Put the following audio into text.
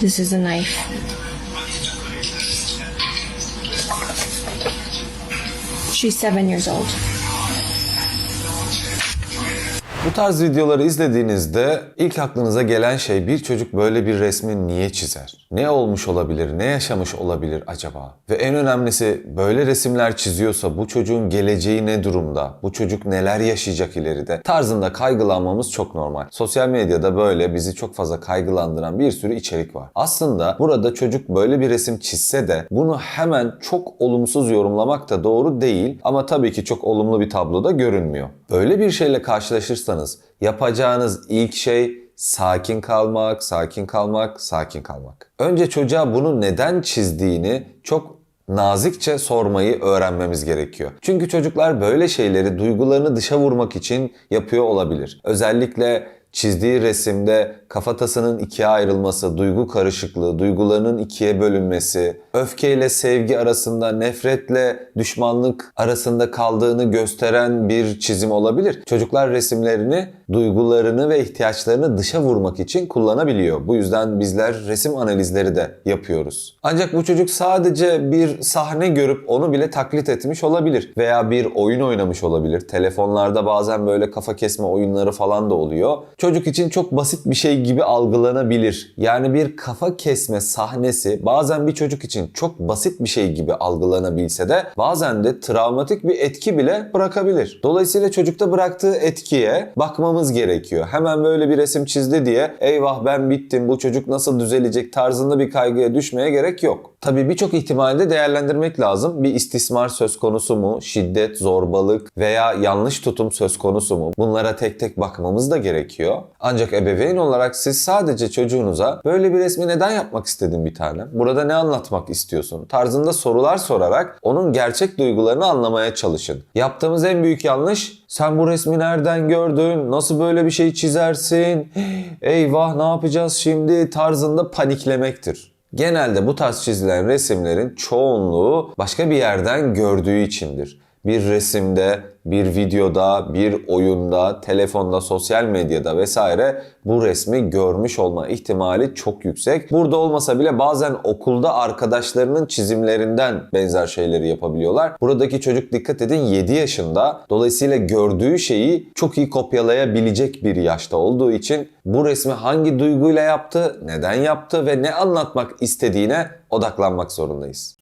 This is a knife. She's seven years old. Bu tarz videoları izlediğinizde ilk aklınıza gelen şey bir çocuk böyle bir resmi niye çizer? Ne olmuş olabilir? Ne yaşamış olabilir acaba? Ve en önemlisi böyle resimler çiziyorsa bu çocuğun geleceği ne durumda? Bu çocuk neler yaşayacak ileride? Tarzında kaygılanmamız çok normal. Sosyal medyada böyle bizi çok fazla kaygılandıran bir sürü içerik var. Aslında burada çocuk böyle bir resim çizse de bunu hemen çok olumsuz yorumlamak da doğru değil ama tabii ki çok olumlu bir tablo da görünmüyor. Böyle bir şeyle karşılaşırsanız yapacağınız ilk şey sakin kalmak, sakin kalmak, sakin kalmak. Önce çocuğa bunu neden çizdiğini çok nazikçe sormayı öğrenmemiz gerekiyor. Çünkü çocuklar böyle şeyleri duygularını dışa vurmak için yapıyor olabilir. Özellikle çizdiği resimde kafatasının ikiye ayrılması, duygu karışıklığı, duygularının ikiye bölünmesi, öfkeyle sevgi arasında, nefretle düşmanlık arasında kaldığını gösteren bir çizim olabilir. Çocuklar resimlerini duygularını ve ihtiyaçlarını dışa vurmak için kullanabiliyor. Bu yüzden bizler resim analizleri de yapıyoruz. Ancak bu çocuk sadece bir sahne görüp onu bile taklit etmiş olabilir veya bir oyun oynamış olabilir. Telefonlarda bazen böyle kafa kesme oyunları falan da oluyor. Çocuk için çok basit bir şey gibi algılanabilir. Yani bir kafa kesme sahnesi bazen bir çocuk için çok basit bir şey gibi algılanabilse de bazen de travmatik bir etki bile bırakabilir. Dolayısıyla çocukta bıraktığı etkiye bakmamız gerekiyor. Hemen böyle bir resim çizdi diye eyvah ben bittim bu çocuk nasıl düzelecek tarzında bir kaygıya düşmeye gerek yok. Tabii birçok ihtimalde değerlendirmek lazım. Bir istismar söz konusu mu? Şiddet, zorbalık veya yanlış tutum söz konusu mu? Bunlara tek tek bakmamız da gerekiyor. Ancak ebeveyn olarak siz sadece çocuğunuza böyle bir resmi neden yapmak istedin bir tane? Burada ne anlatmak istiyorsun? Tarzında sorular sorarak onun gerçek duygularını anlamaya çalışın. Yaptığımız en büyük yanlış sen bu resmi nereden gördün? Nasıl böyle bir şey çizersin? Eyvah ne yapacağız şimdi? Tarzında paniklemektir. Genelde bu tarz çizilen resimlerin çoğunluğu başka bir yerden gördüğü içindir. Bir resimde, bir videoda, bir oyunda, telefonda, sosyal medyada vesaire bu resmi görmüş olma ihtimali çok yüksek. Burada olmasa bile bazen okulda arkadaşlarının çizimlerinden benzer şeyleri yapabiliyorlar. Buradaki çocuk dikkat edin 7 yaşında. Dolayısıyla gördüğü şeyi çok iyi kopyalayabilecek bir yaşta olduğu için bu resmi hangi duyguyla yaptı, neden yaptı ve ne anlatmak istediğine odaklanmak zorundayız.